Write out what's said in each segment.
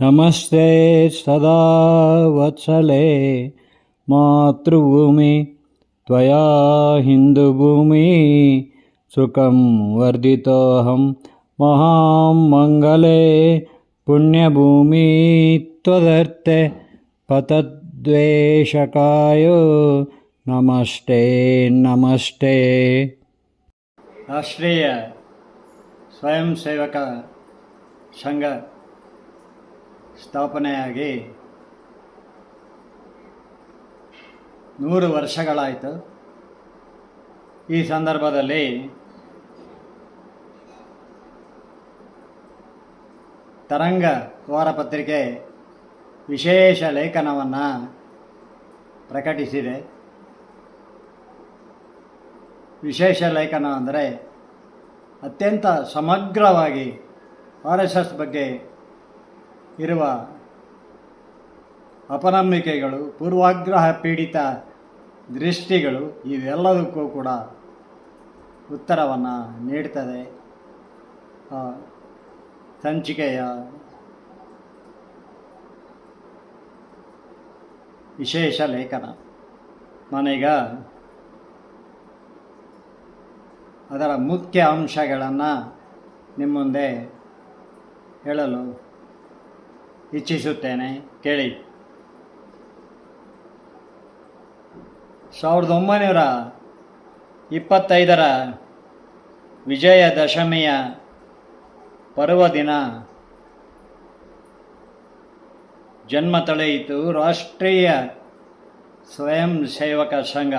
नमस्ते सदा वत्सले मातृभूमि त्वया हिन्दुभूमि सुखं वर्धितोऽहं महामङ्गले पुण्यभूमि त्वदर्थे पतद्वेषकाय ನಮಸ್ತೆ ನಮಸ್ತೆ. ರಾಷ್ಟ್ರೀಯ ಸ್ವಯಂ ಸೇವಕ ಸಂಘ ಸ್ಥಾಪನೆಯಾಗಿ ನೂರು ವರ್ಷಗಳಾಯಿತು. ಈ ಸಂದರ್ಭದಲ್ಲಿ ತರಂಗ ವಾರಪತ್ರಿಕೆ ವಿಶೇಷ ಲೇಖನವನ್ನು ಪ್ರಕಟಿಸಿದೆ. ವಿಶೇಷ ಲೇಖನ ಅಂದರೆ ಅತ್ಯಂತ ಸಮಗ್ರವಾಗಿ ಆರ್ ಎಸ್ ಎಸ್ ಬಗ್ಗೆ ಇರುವ ಅಪನಂಬಿಕೆಗಳು, ಪೂರ್ವಾಗ್ರಹ ಪೀಡಿತ ದೃಷ್ಟಿಗಳು ಇವೆಲ್ಲದಕ್ಕೂ ಕೂಡ ಉತ್ತರವನ್ನು ನೀಡ್ತದೆ. ಸಂಚಿಕೆಯ ವಿಶೇಷ ಲೇಖನ. ನಾನೀಗ ಅದರ ಮುಖ್ಯ ಅಂಶಗಳನ್ನು ನಿಮ್ಮ ಮುಂದೆ ಹೇಳಲು ಇಚ್ಛಿಸುತ್ತೇನೆ. ಕೇಳಿ. ಸಾವಿರದ ಒಂಬೈನೂರ ಇಪ್ಪತ್ತೈದರ ವಿಜಯದಶಮಿಯ ಪರ್ವದಿನ ಜನ್ಮ ತಳೆಯಿತು. ರಾಷ್ಟ್ರೀಯ ಸ್ವಯಂ ಸೇವಕ ಸಂಘ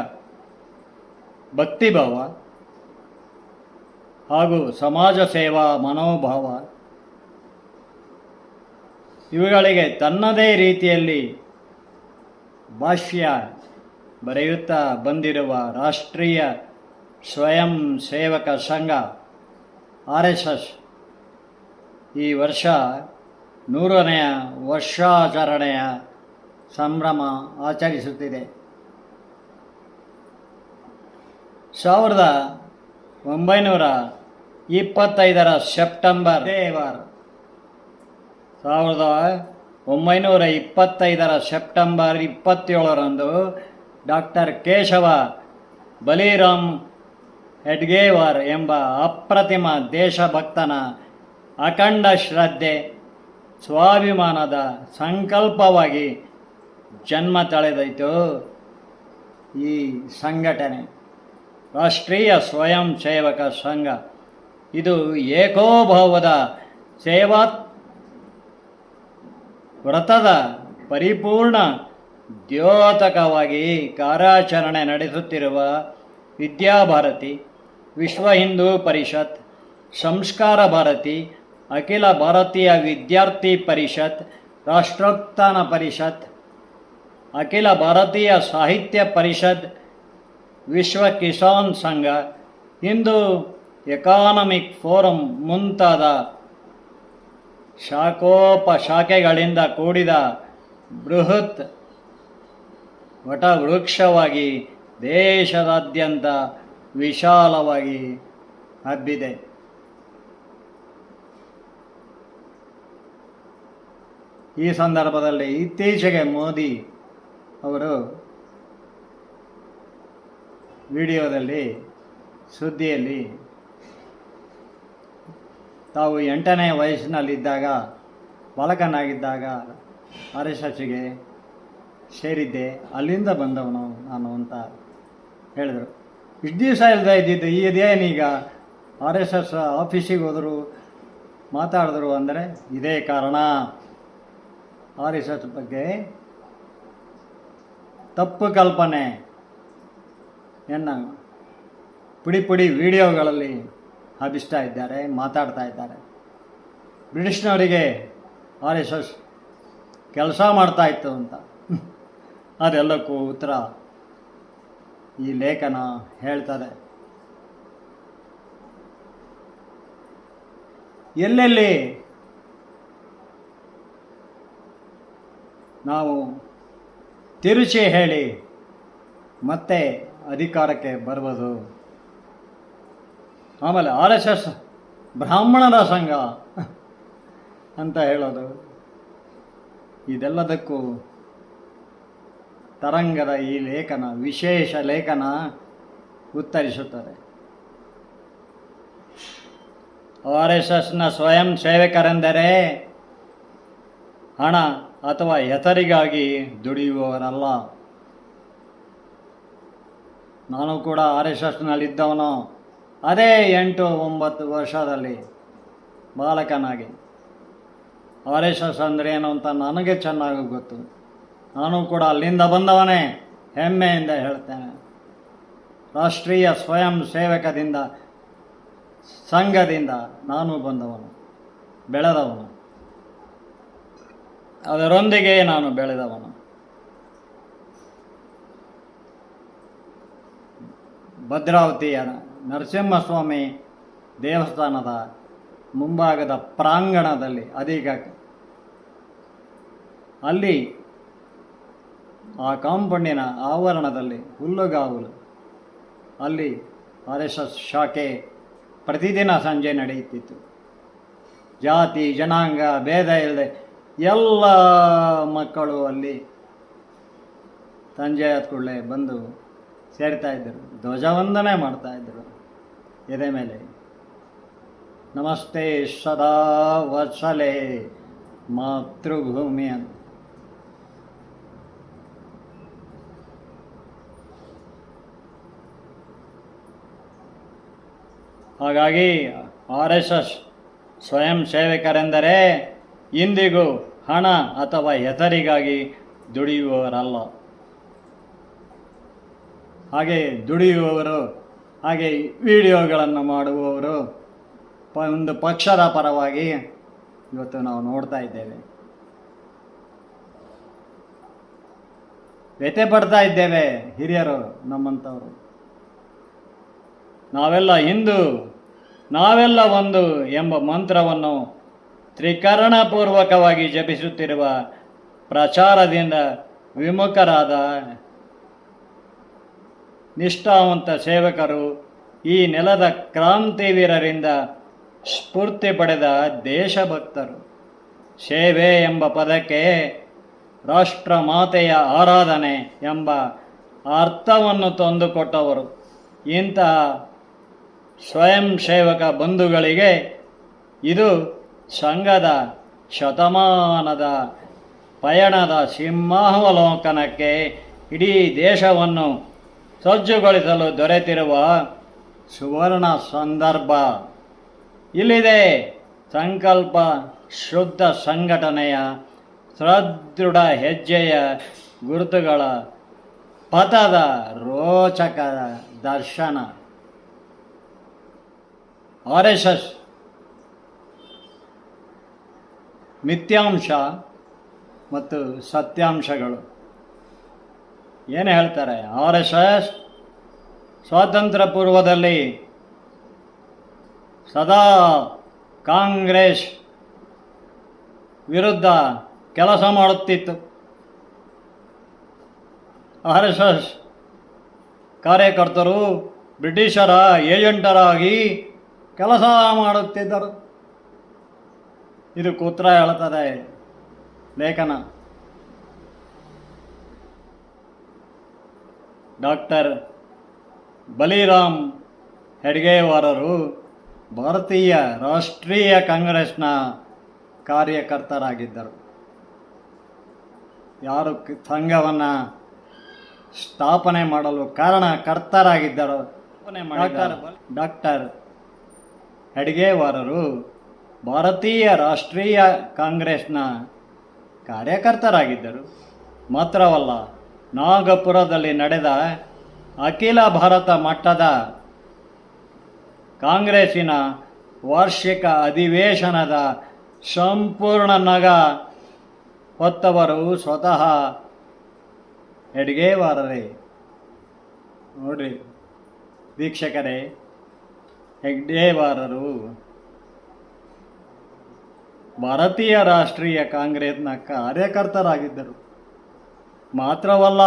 ಭಕ್ತಿಭಾವ ಹಾಗೂ ಸಮಾಜ ಸೇವಾ ಮನೋಭಾವ. ಇವುಗಳಿಗೆ ತನ್ನದೇ ರೀತಿಯಲ್ಲಿ ಭಾಷ್ಯ ಬರೆಯುತ್ತಾ ಬಂದಿರುವ ರಾಷ್ಟ್ರೀಯ ಸ್ವಯಂ ಸೇವಕ ಸಂಘ ಆರ್ ಎಸ್ ಎಸ್ ಈ ವರ್ಷ ನೂರನೆಯ ವರ್ಷಾಚರಣೆಯ ಸಂಭ್ರಮ ಆಚರಿಸುತ್ತಿದೆ. ಸಾವಿರದ ಒಂಬೈನೂರ ಇಪ್ಪತ್ತೈದರ ಸೆಪ್ಟೆಂಬರ್ ದೇವರ್. ಸಾವಿರದ ಒಂಬೈನೂರ ಇಪ್ಪತ್ತೈದರ ಸೆಪ್ಟೆಂಬರ್ ಇಪ್ಪತ್ತೇಳರಂದು ಡಾಕ್ಟರ್ ಕೇಶವ ಬಲಿರಾಮ್ ಹೆಡ್ಗೇವರ್ ಎಂಬ ಅಪ್ರತಿಮ ದೇಶಭಕ್ತನ ಅಖಂಡ ಶ್ರದ್ಧೆ ಸ್ವಾಭಿಮಾನದ ಸಂಕಲ್ಪವಾಗಿ ಜನ್ಮ ತಳೆದೈತು ಈ ಸಂಘಟನೆ. ರಾಷ್ಟ್ರೀಯ ಸ್ವಯಂ ಸೇವಕ ಸಂಘ ಇದು ಏಕೋಭಾವದ ಸೇವಾ ವ್ರತದ ಪರಿಪೂರ್ಣ ದ್ಯೋತಕವಾಗಿ ಕಾರ್ಯಾಚರಣೆ ನಡೆಸುತ್ತಿರುವ ವಿದ್ಯಾಭಾರತಿ, ವಿಶ್ವ ಹಿಂದೂ ಪರಿಷತ್, ಸಂಸ್ಕಾರ ಭಾರತಿ, ಅಖಿಲ ಭಾರತೀಯ ವಿದ್ಯಾರ್ಥಿ ಪರಿಷತ್ ರಾಷ್ಟ್ರೋತ್ಥಾನ ಪರಿಷತ್, ಅಖಿಲ ಭಾರತೀಯ ಸಾಹಿತ್ಯ ಪರಿಷತ್, ವಿಶ್ವ ಕಿಸಾನ್ ಸಂಘ, ಹಿಂದೂ ಎಕಾನಮಿಕ್ ಫೋರಂ ಮುಂತಾದ ಶಾಖೋಪಶಾಖೆಗಳಿಂದ ಕೂಡಿದ ಬೃಹತ್ ವಟವೃಕ್ಷವಾಗಿ ದೇಶದಾದ್ಯಂತ ವಿಶಾಲವಾಗಿ ಹಬ್ಬಿದೆ. ಈ ಸಂದರ್ಭದಲ್ಲಿ ಇತ್ತೀಚೆಗೆ ಮೋದಿ ಅವರು ವಿಡಿಯೋದಲ್ಲಿ ಸುದ್ದಿಯಲ್ಲಿ ತಾವು ಎಂಟನೇ ವಯಸ್ಸಿನಲ್ಲಿದ್ದಾಗ, ಬಾಲಕನಾಗಿದ್ದಾಗ ಆರ್ ಎಸ್ ಎಸ್ಗೆ ಸೇರಿದ್ದೆ. ಅಲ್ಲಿಂದ ಬಂದವನು ನಾನು ಅಂತ ಹೇಳಿದರು. ಇಷ್ಟು ದಿವಸ ಇಲ್ಲದೆ ಇದ್ದಿದ್ದು ಇದೇನೀಗ ಆರ್ ಎಸ್ ಎಸ್ ಆಫೀಸಿಗೆ ಹೋದರು, ಮಾತಾಡಿದ್ರು ಅಂದರೆ ಇದೇ ಕಾರಣ. ಆರ್ ಎಸ್ ಎಸ್ ಬಗ್ಗೆ ತಪ್ಪು ಕಲ್ಪನೆ ಎನ್ನ, ಪುಡಿ ಪುಡಿ ವಿಡಿಯೋಗಳಲ್ಲಿ ಹಬ್ಬಿಸ್ತಾ ಇದ್ದಾರೆ, ಮಾತಾಡ್ತಾ ಇದ್ದಾರೆ. ಬ್ರಿಟಿಷ್ನವರಿಗೆ ಆರ್ ಎಸ್ ಎಸ್ ಕೆಲಸ ಮಾಡ್ತಾ ಇತ್ತು ಅಂತ. ಅದೆಲ್ಲಕ್ಕೂ ಉತ್ತರ ಈ ಲೇಖನ ಹೇಳ್ತಾರೆ ಎಲ್ಲೆಲ್ಲಿ ನಾವು ತಿರುಚಿ ಹೇಳಿ ಮತ್ತೆ ಅಧಿಕಾರಕ್ಕೆ ಬರುವುದು ಆಮೇಲೆ ಆರ್ ಎಸ್ ಎಸ್ ಬ್ರಾಹ್ಮಣರ ಸಂಘ ಅಂತ ಹೇಳೋದು. ಇದೆಲ್ಲದಕ್ಕೂ ತರಂಗದ ಈ ಲೇಖನ, ವಿಶೇಷ ಲೇಖನ ಉತ್ತರಿಸುತ್ತದೆ. ಆರ್ ಎಸ್ ಎಸ್ನ ಸ್ವಯಂ ಸೇವಕರೆಂದರೆ ಹಣ ಅಥವಾ ಹೆಸರಿಗಾಗಿ ದುಡಿಯುವವರಲ್ಲ. ನಾನು ಕೂಡ ಆರ್ ಎಸ್ ಎಸ್ನಲ್ಲಿದ್ದವನು ಅದೇ ಎಂಟು ಒಂಬತ್ತು ವರ್ಷದಲ್ಲಿ ಬಾಲಕನಾಗಿ. ಆರ್ ಎಸ್ ಎಸ್ ಅಂದರೆ ಏನು ಅಂತ ನನಗೆ ಚೆನ್ನಾಗಿ ಗೊತ್ತು. ನಾನು ಕೂಡ ಅಲ್ಲಿಂದ ಬಂದವನೇ ಹೆಮ್ಮೆಯಿಂದ ಹೇಳ್ತೇನೆ. ರಾಷ್ಟ್ರೀಯ ಸ್ವಯಂ ಸೇವಕದಿಂದ, ಸಂಘದಿಂದ ನಾನು ಬಂದವನು, ಬೆಳೆದವನು. ಅದರೊಂದಿಗೆ ನಾನು ಬೆಳೆದವನು. ಭದ್ರಾವತಿಯ ನರಸಿಂಹಸ್ವಾಮಿ ದೇವಸ್ಥಾನದ ಮುಂಭಾಗದ ಪ್ರಾಂಗಣದಲ್ಲಿ ಅದೀಗ ಅಲ್ಲಿ ಆ ಕಾಂಪೌಂಡಿನ ಆವರಣದಲ್ಲಿ ಹುಲ್ಲುಗಾವಲು. ಅಲ್ಲಿ ಆರ್ ಎಸ್ ಎಸ್ ಶಾಖೆ ಪ್ರತಿದಿನ ಸಂಜೆ ನಡೆಯುತ್ತಿತ್ತು. ಜಾತಿ, ಜನಾಂಗ, ಭೇದ ಇಲ್ಲದೆ ಎಲ್ಲ ಮಕ್ಕಳು ಅಲ್ಲಿ ಸಂಜೆ ಕೂಡಲೇ ಬಂದು ಸೇರ್ತಾ ಇದ್ದರು. ಧ್ವಜವಂದನೆ ಮಾಡ್ತಾ ಇದ್ದರು. ಎದೆ ಮೇಲೆ. ನಮಸ್ತೆ ಸದಾ ವತ್ಸಲೆ ಮಾತೃಭೂಮಿ ಅಂತ. ಹಾಗಾಗಿ ಆರ್ ಎಸ್ ಎಸ್ ಸ್ವಯಂ ಸೇವಕರೆಂದರೆ ಇಂದಿಗೂ ಹಣ ಅಥವಾ ಹೆಸರಿಗಾಗಿ ದುಡಿಯುವವರಲ್ಲ. ಹಾಗೆ ದುಡಿಯುವವರು ಹಾಗೆ ವಿಡಿಯೋಗಳನ್ನು ಮಾಡುವವರು ಪ ಒಂದು ಪಕ್ಷದ ಪರವಾಗಿ ಇವತ್ತು ನಾವು ನೋಡ್ತಾ ಇದ್ದೇವೆ. ವ್ಯಥೆ ಪಡ್ತಾ ಇದ್ದೇವೆ ಹಿರಿಯರು, ನಮ್ಮಂಥವರು. ನಾವೆಲ್ಲ ಹಿಂದೂ, ನಾವೆಲ್ಲ ಒಂದು ಎಂಬ ಮಂತ್ರವನ್ನು ತ್ರಿಕರಣಪೂರ್ವಕವಾಗಿ ಜಪಿಸುತ್ತಿರುವ ಪ್ರಚಾರದಿಂದ ವಿಮುಖರಾದ ನಿಷ್ಠಾವಂತ ಸೇವಕರು ಈ ನೆಲದ ಕ್ರಾಂತಿವೀರರಿಂದ ಸ್ಫೂರ್ತಿ ಪಡೆದ ದೇಶಭಕ್ತರು. ಸೇವೆ ಎಂಬ ಪದಕ್ಕೆ ರಾಷ್ಟ್ರ ಮಾತೆಯ ಆರಾಧನೆ ಎಂಬ ಅರ್ಥವನ್ನು ತಂದುಕೊಟ್ಟವರು. ಇಂತಹ ಸ್ವಯಂ ಸೇವಕ ಬಂಧುಗಳಿಗೆ ಇದು ಸಂಘದ ಶತಮಾನದ ಪಯಣದ ಸಿಂಹಾವಲೋಕನಕ್ಕೆ ಇಡೀ ದೇಶವನ್ನು ಸಜ್ಜುಗೊಳಿಸಲು ದೊರೆತಿರುವ ಸುವರ್ಣ ಸಂದರ್ಭ. ಇಲ್ಲಿದೆ ಸಂಕಲ್ಪ ಶುದ್ಧ ಸಂಘಟನೆಯ ಸದೃಢ ಹೆಜ್ಜೆಯ ಗುರುತುಗಳ ಪಥದ ರೋಚಕ ದರ್ಶನ. ಆರ್ ಎಸ್ ಎಸ್ ಮಿಥ್ಯಾಂಶ ಮತ್ತು ಸತ್ಯಾಂಶಗಳು. ಏನು ಹೇಳ್ತಾರೆ ಆರ್ ಎಸ್ ಎಸ್ ಸ್ವಾತಂತ್ರ್ಯ ಪೂರ್ವದಲ್ಲಿ ಸದಾ ಕಾಂಗ್ರೆಸ್ ವಿರುದ್ಧ ಕೆಲಸ ಮಾಡುತ್ತಿತ್ತು. ಆರ್ ಎಸ್ ಎಸ್ ಕಾರ್ಯಕರ್ತರು ಬ್ರಿಟಿಷರ ಏಜೆಂಟರಾಗಿ ಕೆಲಸ ಮಾಡುತ್ತಿದ್ದರು. ಇದು ಕೂತ್ರ ಹೇಳ್ತದೆ ಲೇಖನ. ಡಾಕ್ಟರ್ ಬಲಿರಾಮ್ ಹೆಡ್ಗೇವಾರರು ಭಾರತೀಯ ರಾಷ್ಟ್ರೀಯ ಕಾಂಗ್ರೆಸ್ನ ಕಾರ್ಯಕರ್ತರಾಗಿದ್ದರು. ಯಾರು ಸಂಘವನ್ನು ಸ್ಥಾಪನೆ ಮಾಡಲು ಕಾರಣಕರ್ತರಾಗಿದ್ದರು. ಡಾಕ್ಟರ್ ಡಾಕ್ಟರ್ ಹೆಡ್ಗೇವಾರರು ಭಾರತೀಯ ರಾಷ್ಟ್ರೀಯ ಕಾಂಗ್ರೆಸ್ನ ಕಾರ್ಯಕರ್ತರಾಗಿದ್ದರು. ಮಾತ್ರವಲ್ಲ ನಾಗಪುರದಲ್ಲಿ ನಡೆದ ಅಖಿಲ ಭಾರತ ಮಟ್ಟದ ಕಾಂಗ್ರೆಸ್ಸಿನ ವಾರ್ಷಿಕ ಅಧಿವೇಶನದ ಸಂಪೂರ್ಣ ನಗ ಹೊತ್ತವರು ಸ್ವತಃ ಹೆಡ್ಗೇವಾರರೇ. ನೋಡ್ರಿ, ವೀಕ್ಷಕರೇ, ಹೆಗ್ಡೇವಾರರು. ಭಾರತೀಯ ರಾಷ್ಟ್ರೀಯ ಕಾಂಗ್ರೆಸ್ನ ಕಾರ್ಯಕರ್ತರಾಗಿದ್ದರು. ಮಾತ್ರವಲ್ಲ,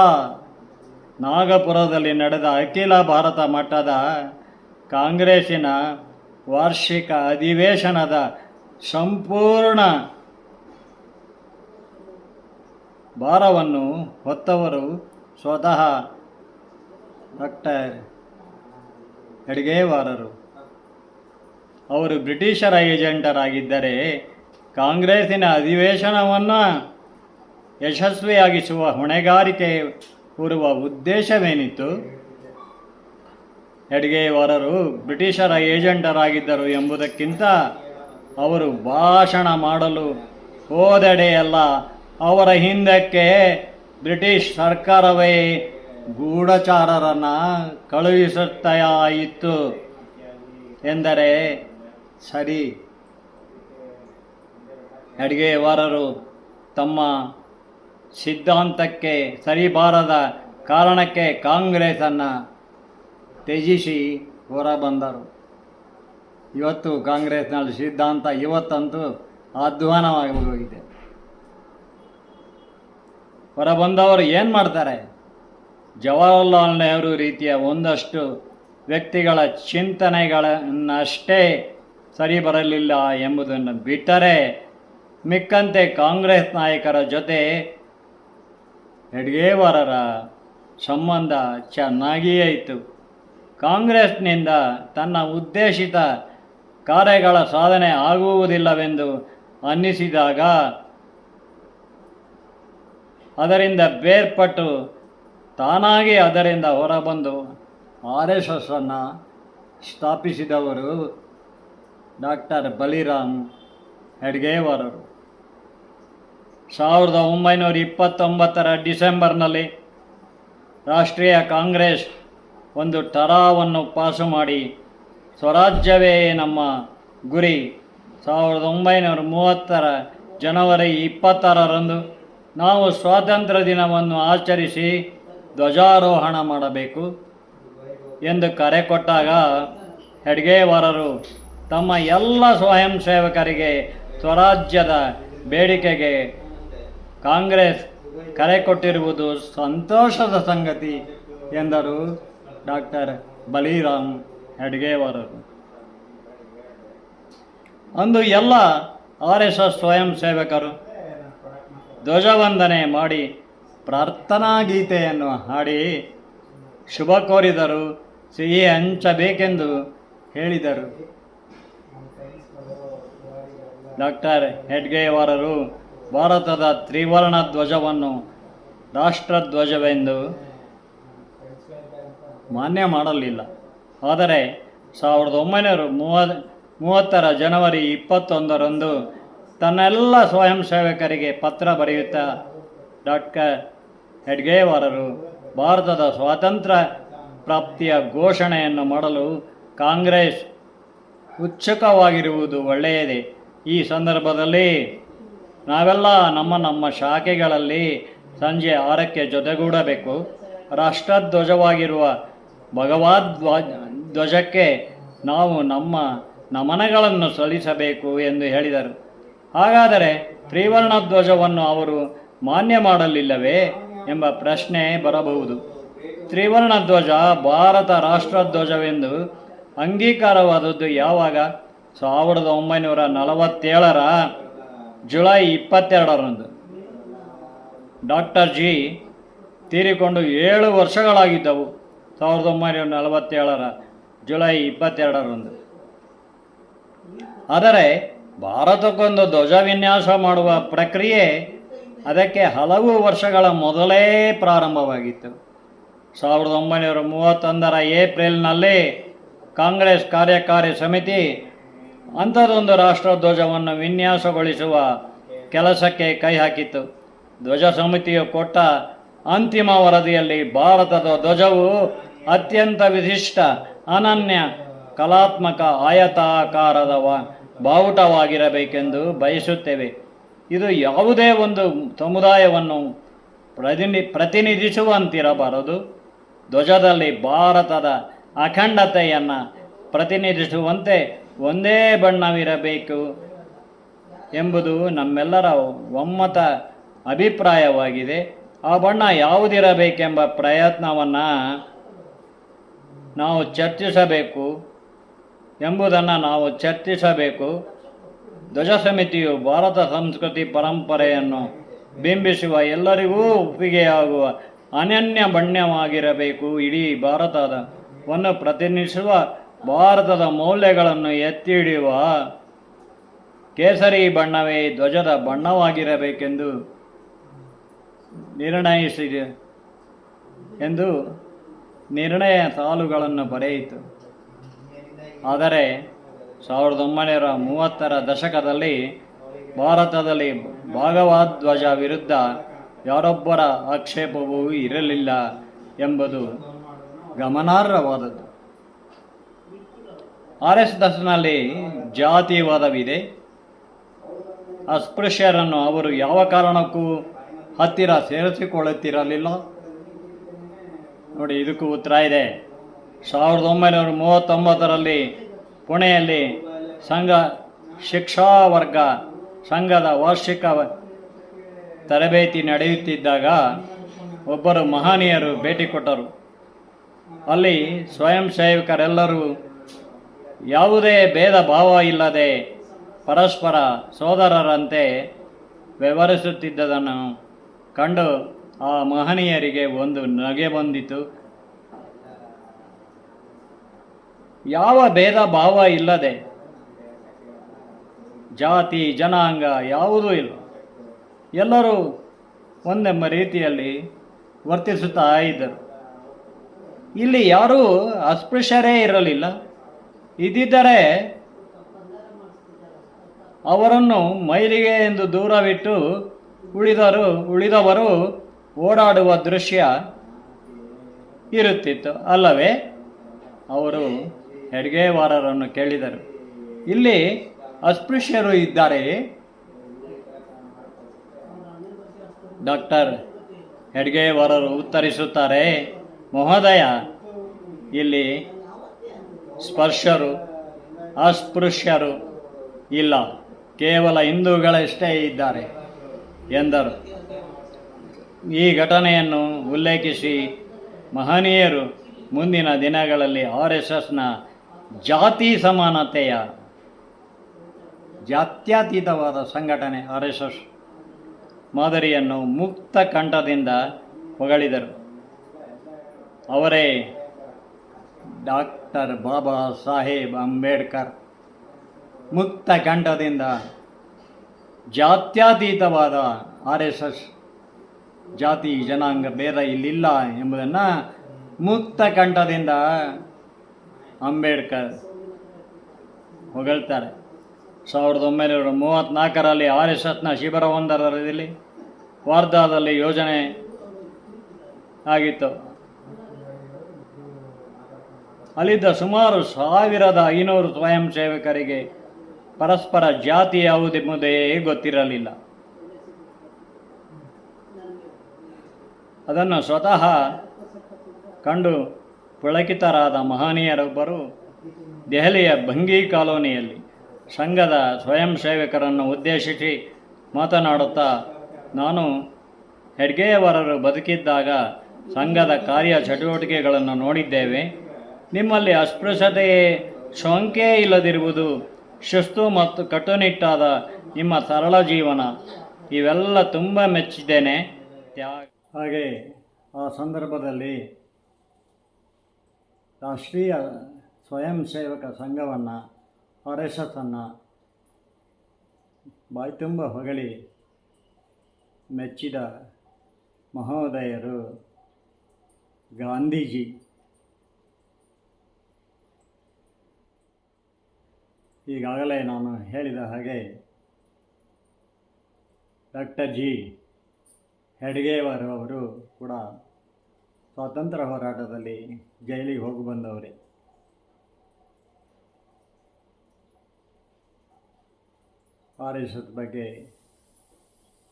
ನಾಗಪುರದಲ್ಲಿ ನಡೆದ ಅಖಿಲ ಭಾರತ ಮಟ್ಟದ ಕಾಂಗ್ರೆಸ್ಸಿನ ವಾರ್ಷಿಕ ಅಧಿವೇಶನದ ಸಂಪೂರ್ಣ ಭಾರವನ್ನು ಹೊತ್ತವರು ಸ್ವತಃ ಡಾಕ್ಟರ್ ಅಡಿಗೆವಾರರು ಅವರು ಬ್ರಿಟಿಷರ ಏಜೆಂಟರಾಗಿದ್ದರೆ ಕಾಂಗ್ರೆಸ್ಸಿನ ಅಧಿವೇಶನವನ್ನು ಯಶಸ್ವಿಯಾಗಿಸುವ ಹೊಣೆಗಾರಿಕೆ ಹೊರುವ ಉದ್ದೇಶವೇನಿತ್ತು? ಹೆಡ್ಗೇವಾರರು ಬ್ರಿಟಿಷರ ಏಜೆಂಟರಾಗಿದ್ದರು ಎಂಬುದಕ್ಕಿಂತ ಅವರು ಭಾಷಣ ಮಾಡಲು ಹೋದೆಡೆಯೆಲ್ಲ ಅವರ ಹಿಂದಕ್ಕೆ ಬ್ರಿಟಿಷ್ ಸರ್ಕಾರವೇ ಗೂಢಚಾರರನ್ನು ಕಳುಹಿಸುತ್ತಾಯಿತ್ತು ಎಂದರೆ ಸರಿ. ಅಡಿಗೆವಾರರು ತಮ್ಮ ಸಿದ್ಧಾಂತಕ್ಕೆ ಸರಿಬಾರದ ಕಾರಣಕ್ಕೆ ಕಾಂಗ್ರೆಸನ್ನು ತ್ಯಜಿಸಿ ಹೊರಬಂದರು. ಇವತ್ತು ಕಾಂಗ್ರೆಸ್ನಲ್ಲಿ ಸಿದ್ಧಾಂತ ಇವತ್ತಂತೂ ಅಧ್ವಾನವಾಗಿ ಹೋಗಿದೆ. ಹೊರಬಂದವರು ಏನು ಮಾಡ್ತಾರೆ? ಜವಾಹರ್ಲಾಲ್ ನೆಹರು ರೀತಿಯ ಒಂದಷ್ಟು ವ್ಯಕ್ತಿಗಳ ಚಿಂತನೆಗಳನ್ನಷ್ಟೇ ಸರಿ ಬರಲಿಲ್ಲ ಎಂಬುದನ್ನು ಬಿಟ್ಟರೆ ಮಿಕ್ಕಂತೆ ಕಾಂಗ್ರೆಸ್ ನಾಯಕರ ಜೊತೆ ಹೆಡ್ಗೇವಾರರ ಸಂಬಂಧ ಚೆನ್ನಾಗಿಯೇ ಇತ್ತು. ಕಾಂಗ್ರೆಸ್ನಿಂದ ತನ್ನ ಉದ್ದೇಶಿತ ಕಾರ್ಯಗಳ ಸಾಧನೆ ಆಗುವುದಿಲ್ಲವೆಂದು ಅನ್ನಿಸಿದಾಗ ಅದರಿಂದ ಬೇರ್ಪಟ್ಟು ತಾನಾಗಿ ಅದರಿಂದ ಹೊರಬಂದು ಆರ್ ಎಸ್ ಎಸ್ಸನ್ನು ಸ್ಥಾಪಿಸಿದವರು ಡಾಕ್ಟರ್ ಬಲಿರಾಮ್ ಹೆಡ್ಗೇವಾರರು ಸಾವಿರದ ಒಂಬೈನೂರ ಇಪ್ಪತ್ತೊಂಬತ್ತರ ಡಿಸೆಂಬರ್ನಲ್ಲಿ ರಾಷ್ಟ್ರೀಯ ಕಾಂಗ್ರೆಸ್ ಒಂದು ಟರಾವನ್ನು ಪಾಸು ಮಾಡಿ ಸ್ವರಾಜ್ಯವೇ ನಮ್ಮ ಗುರಿ. ಸಾವಿರದ ಒಂಬೈನೂರ ಮೂವತ್ತರ ಜನವರಿ ಇಪ್ಪತ್ತಾರರಂದು ನಾವು ಸ್ವಾತಂತ್ರ್ಯ ದಿನವನ್ನು ಆಚರಿಸಿ ಧ್ವಜಾರೋಹಣ ಮಾಡಬೇಕು ಎಂದು ಕರೆ ಕೊಟ್ಟಾಗ ಹೆಡ್ಗೇವಾರರು ತಮ್ಮ ಎಲ್ಲ ಸ್ವಯಂ ಸೇವಕರಿಗೆ ಸ್ವರಾಜ್ಯದ ಬೇಡಿಕೆಗೆ ಕಾಂಗ್ರೆಸ್ ಕರೆ ಕೊಟ್ಟಿರುವುದು ಸಂತೋಷದ ಸಂಗತಿ ಎಂದರು ಡಾಕ್ಟರ್ ಬಲಿರಾಮ್ ಹೆಡ್ಗೇವಾರರು. ಅಂದು ಎಲ್ಲ ಆರ್ ಎಸ್ ಎಸ್ ಸ್ವಯಂ ಸೇವಕರು ಧ್ವಜವಂದನೆ ಮಾಡಿ ಪ್ರಾರ್ಥನಾ ಗೀತೆಯನ್ನು ಹಾಡಿ ಶುಭ ಕೋರಿದರು, ಸಿಹಿ ಹಂಚಬೇಕೆಂದು ಹೇಳಿದರು. ಡಾಕ್ಟರ್ ಹೆಡ್ಗೇವಾರರು ಭಾರತದ ತ್ರಿವರ್ಣ ಧ್ವಜವನ್ನು ರಾಷ್ಟ್ರಧ್ವಜವೆಂದು ಮಾನ್ಯ ಮಾಡಲಿಲ್ಲ. ಆದರೆ ಸಾವಿರದ ಒಂಬೈನೂರ ಮೂವ ಮೂವತ್ತರ ಜನವರಿ ಇಪ್ಪತ್ತೊಂದರಂದು ತನ್ನೆಲ್ಲ ಸ್ವಯಂ ಸೇವಕರಿಗೆ ಪತ್ರ ಬರೆಯುತ್ತಾ ಡಾಕ್ಟರ್ ಹೆಡ್ಗೇವಾರರು ಭಾರತದ ಸ್ವಾತಂತ್ರ್ಯ ಪ್ರಾಪ್ತಿಯ ಘೋಷಣೆಯನ್ನು ಮಾಡಲು ಕಾಂಗ್ರೆಸ್ ಉತ್ಸುಕವಾಗಿರುವುದು ಒಳ್ಳೆಯದೇ. ಈ ಸಂದರ್ಭದಲ್ಲಿ ನಾವೆಲ್ಲ ನಮ್ಮ ನಮ್ಮ ಶಾಖೆಗಳಲ್ಲಿ ಸಂಜೆ ಆರಕ್ಕೆ ಜೊತೆಗೂಡಬೇಕು. ರಾಷ್ಟ್ರಧ್ವಜವಾಗಿರುವ ಭಗವಾದ್ ಧ್ವಜಕ್ಕೆ ನಾವು ನಮ್ಮ ನಮನಗಳನ್ನು ಸಲ್ಲಿಸಬೇಕು ಎಂದು ಹೇಳಿದರು. ಹಾಗಾದರೆ ತ್ರಿವರ್ಣ ಧ್ವಜವನ್ನು ಅವರು ಮಾನ್ಯ ಮಾಡಲಿಲ್ಲವೇ ಎಂಬ ಪ್ರಶ್ನೆ ಬರಬಹುದು. ತ್ರಿವರ್ಣ ಧ್ವಜ ಭಾರತ ರಾಷ್ಟ್ರಧ್ವಜವೆಂದು ಅಂಗೀಕಾರವಾದದ್ದು ಯಾವಾಗ? ಸಾವಿರದ ಒಂಬೈನೂರ ನಲವತ್ತೇಳರ ಜುಲೈ ಇಪ್ಪತ್ತೆರಡರಂದು. ಡಾಕ್ಟರ್ ಜಿ ತೀರಿಕೊಂಡು ಏಳು ವರ್ಷಗಳಾಗಿದ್ದವು. ಸಾವಿರದ ಒಂಬೈನೂರ ನಲವತ್ತೇಳರ ಜುಲೈ ಇಪ್ಪತ್ತೆರಡರಂದು. ಆದರೆ ಭಾರತಕ್ಕೊಂದು ಧ್ವಜ ವಿನ್ಯಾಸ ಮಾಡುವ ಪ್ರಕ್ರಿಯೆ ಅದಕ್ಕೆ ಹಲವು ವರ್ಷಗಳ ಮೊದಲೇ ಪ್ರಾರಂಭವಾಗಿತ್ತು. ಸಾವಿರದ ಒಂಬೈನೂರ ಮೂವತ್ತೊಂದರ ಏಪ್ರಿಲ್ನಲ್ಲಿ ಕಾಂಗ್ರೆಸ್ ಕಾರ್ಯಕಾರಿ ಸಮಿತಿ ಅಂಥದ್ದೊಂದು ರಾಷ್ಟ್ರಧ್ವಜವನ್ನು ವಿನ್ಯಾಸಗೊಳಿಸುವ ಕೆಲಸಕ್ಕೆ ಕೈ ಹಾಕಿತ್ತು. ಧ್ವಜ ಸಮಿತಿಯು ಕೊಟ್ಟ ಅಂತಿಮ ವರದಿಯಲ್ಲಿ ಭಾರತದ ಧ್ವಜವು ಅತ್ಯಂತ ವಿಶಿಷ್ಟ, ಅನನ್ಯ, ಕಲಾತ್ಮಕ ಆಯತಾಕಾರದ ಬಾವುಟವಾಗಿರಬೇಕೆಂದು ಬಯಸುತ್ತೇವೆ. ಇದು ಯಾವುದೇ ಒಂದು ಸಮುದಾಯವನ್ನು ಪ್ರತಿನಿ, ಪ್ರತಿನಿಧಿಸುವಂತಿರಬಾರದು. ಧ್ವಜದಲ್ಲಿ ಭಾರತದ ಅಖಂಡತೆಯನ್ನು ಪ್ರತಿನಿಧಿಸುವಂತೆ ಒಂದೇ ಬಣ್ಣವಿರಬೇಕು ಎಂಬುದು ನಮ್ಮೆಲ್ಲರ ಒಮ್ಮತ ಅಭಿಪ್ರಾಯವಾಗಿದೆ. ಆ ಬಣ್ಣ ಯಾವುದಿರಬೇಕೆಂಬ ಪ್ರಯತ್ನವನ್ನು ನಾವು ಚರ್ಚಿಸಬೇಕು ಎಂಬುದನ್ನು ನಾವು ಚರ್ಚಿಸಬೇಕು. ಧ್ವಜ ಸಮಿತಿಯು ಭಾರತ ಸಂಸ್ಕೃತಿ ಪರಂಪರೆಯನ್ನು ಬಿಂಬಿಸುವ ಎಲ್ಲರಿಗೂ ಒಪ್ಪಿಗೆಯಾಗುವ ಅನನ್ಯ ಬಣ್ಣವಾಗಿರಬೇಕು ಇಡೀ ಭಾರತದವನ್ನು ಪ್ರತಿನಿಧಿಸುವ ಭಾರತದ ಮೌಲ್ಯಗಳನ್ನು ಎತ್ತಿ ಹಿಡಿಯುವ ಕೇಸರಿ ಬಣ್ಣವೇ ಧ್ವಜದ ಬಣ್ಣವಾಗಿರಬೇಕೆಂದು ನಿರ್ಣಯಿಸಿದೆ ಎಂದು ನಿರ್ಣಯ ಸಾಲುಗಳನ್ನು ಬರೆಯಿತು. ಆದರೆ ಸಾವಿರದ ಒಂಬೈನೂರ ಮೂವತ್ತರ ದಶಕದಲ್ಲಿ ಭಾರತದಲ್ಲಿ ಭಾಗವಧ್ವಜ ವಿರುದ್ಧ ಯಾರೊಬ್ಬರ ಆಕ್ಷೇಪವೂ ಇರಲಿಲ್ಲ ಎಂಬುದು ಗಮನಾರ್ಹವಾದದ್ದು. R S ಜಾತಿವಾದವಿದೆ. ಅಸ್ಪೃಶ್ಯರನ್ನು ಅವರು ಯಾವ ಕಾರಣಕ್ಕೂ ಹತ್ತಿರ ಸೇರಿಸಿಕೊಳ್ಳುತ್ತಿರಲಿಲ್ಲ. ನೋಡಿ, ಇದಕ್ಕೂ ಉತ್ತರ ಇದೆ. ಸಾವಿರದ ಒಂಬೈನೂರ ಮೂವತ್ತೊಂಬತ್ತರಲ್ಲಿ ಪುಣೆಯಲ್ಲಿ ಸಂಘ ಶಿಕ್ಷಾ ವರ್ಗ ಸಂಘದ ವಾರ್ಷಿಕ ತರಬೇತಿ ನಡೆಯುತ್ತಿದ್ದಾಗ ಒಬ್ಬರು ಮಹನೀಯರು ಭೇಟಿ ಕೊಟ್ಟರು. ಅಲ್ಲಿ ಸ್ವಯಂ ಸೇವಕರೆಲ್ಲರೂ ಯಾವುದೇ ಭೇದ ಭಾವ ಇಲ್ಲದೆ ಪರಸ್ಪರ ಸೋದರರಂತೆ ವ್ಯವಹರಿಸುತ್ತಿದ್ದುದನ್ನು ಕಂಡು ಆ ಮಹನೀಯರಿಗೆ ಒಂದು ನಗೆ ಬಂದಿತು. ಯಾವ ಭೇದ ಭಾವ ಇಲ್ಲದೆ ಜಾತಿ, ಜನಾಂಗ ಯಾವುದೂ ಇಲ್ಲ. ಎಲ್ಲರೂ ಒಂದೆಂಬ ರೀತಿಯಲ್ಲಿ ವರ್ತಿಸುತ್ತಾ ಇದ್ದರು. ಇಲ್ಲಿ ಯಾರೂ ಅಸ್ಪೃಶ್ಯರೇ ಇರಲಿಲ್ಲ. ಇದ್ದಿದ್ದರೆ ಅವರನ್ನು ಮೈಲಿಗೆ ಎಂದು ದೂರವಿಟ್ಟು ಉಳಿದರು, ಉಳಿದವರು ಓಡಾಡುವ ದೃಶ್ಯ ಇರುತ್ತಿತ್ತು. ಅಲ್ಲವೇ? ಅವರು ಹೆಡ್ಗೇವಾರರನ್ನು ಕೇಳಿದರು. ಇಲ್ಲಿ ಅಸ್ಪೃಶ್ಯರು ಇದ್ದಾರೆ. ಡಾಕ್ಟರ್ ಹೆಡ್ಗೇವಾರರು ಉತ್ತರಿಸುತ್ತಾರೆ, ಮಹೋದಯ, ಇಲ್ಲಿ ಸ್ಪರ್ಶರು, ಅಸ್ಪೃಶ್ಯರು ಇಲ್ಲ, ಕೇವಲ ಹಿಂದೂಗಳಷ್ಟೇ ಇದ್ದಾರೆ ಎಂದರು. ಈ ಘಟನೆಯನ್ನು ಉಲ್ಲೇಖಿಸಿ ಮಹನೀಯರು ಮುಂದಿನ ದಿನಗಳಲ್ಲಿ ಆರ್ ಎಸ್ ಎಸ್ನ ಜಾತಿ ಸಮಾನತೆಯ ಜಾತ್ಯತೀತವಾದ ಸಂಘಟನೆ ಆರ್ ಎಸ್ ಎಸ್ ಮಾದರಿಯನ್ನು ಮುಕ್ತ ಕಂಠದಿಂದ ಹೊಗಳಿದರು. ಅವರೇ ಡಾಕ್ಟರ್ ಬಾಬಾ ಸಾಹೇಬ್ ಅಂಬೇಡ್ಕರ್ ಮುಕ್ತ ಕಂಠದಿಂದ ಜಾತ್ಯತೀತವಾದ ಆರ್ ಎಸ್ ಎಸ್ ಜಾತಿ ಜನಾಂಗ ಬೇರ ಇಲ್ಲಿಲ್ಲ ಎಂಬುದನ್ನು ಮುಕ್ತ ಕಂಠದಿಂದ ಅಂಬೇಡ್ಕರ್ ಹೊಗಳ್ತಾರೆ. ಸಾವಿರದ ಒಂಬೈನೂರ ಮೂವತ್ತ್ನಾಲ್ಕರಲ್ಲಿ ಆರ್ ಎಸ್ ಎಸ್ನ ಶಿಬಿರವೊಂದರಲ್ಲಿ ವಾರ್ಧಾದಲ್ಲಿ ಯೋಜನೆ ಆಗಿತ್ತು. ಅಲ್ಲಿದ್ದ ಸುಮಾರು ಸಾವಿರದ ಐನೂರು ಸ್ವಯಂ ಸೇವಕರಿಗೆ ಪರಸ್ಪರ ಜಾತಿ ಯಾವುದೆಂಬುದೇ ಗೊತ್ತಿರಲಿಲ್ಲ. ಅದನ್ನು ಸ್ವತಃ ಕಂಡು ಪುಳಕಿತರಾದ ಮಹನೀಯರೊಬ್ಬರು ದೆಹಲಿಯ ಭಂಗಿ ಕಾಲೋನಿಯಲ್ಲಿ ಸಂಘದ ಸ್ವಯಂ ಸೇವಕರನ್ನು ಉದ್ದೇಶಿಸಿ ಮಾತನಾಡುತ್ತಾ ನಾನು ಹೆಡ್ಗೆಯವರರು ಬದುಕಿದ್ದಾಗ ಸಂಘದ ಕಾರ್ಯ ಚಟುವಟಿಕೆಗಳನ್ನು ನೋಡಿದ್ದೇವೆ. ನಿಮ್ಮಲ್ಲಿ ಅಸ್ಪೃಶ್ಯತೆಯೇ ಶಂಕೆ ಇಲ್ಲದಿರುವುದು ಶಿಸ್ತು ಮತ್ತು ಕಟ್ಟುನಿಟ್ಟಾದ ನಿಮ್ಮ ಸರಳ ಜೀವನ. ಇವೆಲ್ಲ ತುಂಬ ಮೆಚ್ಚಿದ್ದೇನೆ. ತ್ಯಾಗ ಹಾಗೆ ಆ ಸಂದರ್ಭದಲ್ಲಿ ರಾಷ್ಟ್ರೀಯ ಸ್ವಯಂ ಸೇವಕ ಸಂಘವನ್ನು ಆರ್ ಎಸ್ ಎಸ್ಸನ್ನು ಬಾಯ್ತುಂಬ ಹೊಗಳಿ ಮೆಚ್ಚಿದ ಮಹೋದಯರು ಗಾಂಧೀಜಿ. ಈಗಾಗಲೇ ನಾನು ಹೇಳಿದ ಹಾಗೆ ಡಾಕ್ಟರ್ ಜಿ. ಹೆಡ್ಗೇವರ್ ಅವರು ಕೂಡ ಸ್ವಾತಂತ್ರ್ಯ ಹೋರಾಟದಲ್ಲಿ ಜೈಲಿಗೆ ಹೋಗಿ ಬಂದವರೇ. ಆರ್ ಬಗ್ಗೆ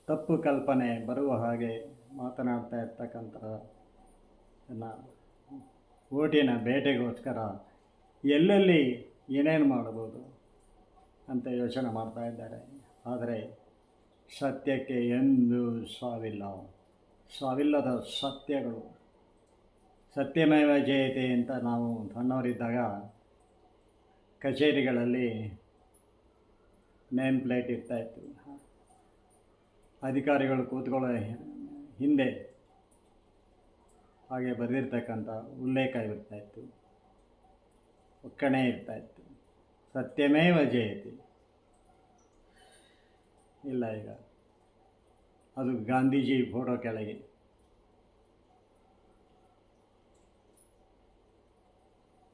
ತಪ್ಪು ಕಲ್ಪನೆ ಬರುವ ಹಾಗೆ ಮಾತನಾಡ್ತಾ ಇರ್ತಕ್ಕಂಥ ಓಟಿನ ಬೇಟೆಗೋಸ್ಕರ ಎಲ್ಲೆಲ್ಲಿ ಏನೇನು ಮಾಡ್ಬೋದು ಅಂತ ಯೋಚನೆ ಮಾಡ್ತಾ ಇದ್ದಾರೆ. ಆದರೆ ಸತ್ಯಕ್ಕೆ ಎಂದೂ ಸಾವಿಲ್ಲ ಸಾವಿಲ್ಲದ ಸತ್ಯಗಳು. ಸತ್ಯಮೇವ ಜಯತೆ ಅಂತ ನಾವು ಸಣ್ಣವರಿದ್ದಾಗ ಕಚೇರಿಗಳಲ್ಲಿ ನೇಮ್ ಪ್ಲೇಟ್ ಇರ್ತಾಯಿತ್ತು ಅಧಿಕಾರಿಗಳು ಕೂತ್ಕೊಳ್ಳೋ ಹಿಂದೆ ಹಾಗೆ ಬರೆದಿರ್ತಕ್ಕಂಥ ಉಲ್ಲೇಖ ಇರ್ತಾಯಿತ್ತು ಒಕ್ಕಣೆ ಇರ್ತಾಯಿತ್ತು ಸತ್ಯಮೇವ ಜಯತಿ. ಇಲ್ಲ ಈಗ. ಅದು ಗಾಂಧೀಜಿ ಫೋಟೋ ಕೆಳಗೆ.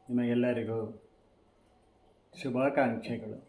ನಿಮಗೆಲ್ಲರಿಗೂ ಶುಭಾಕಾಂಕ್ಷೆಗಳು.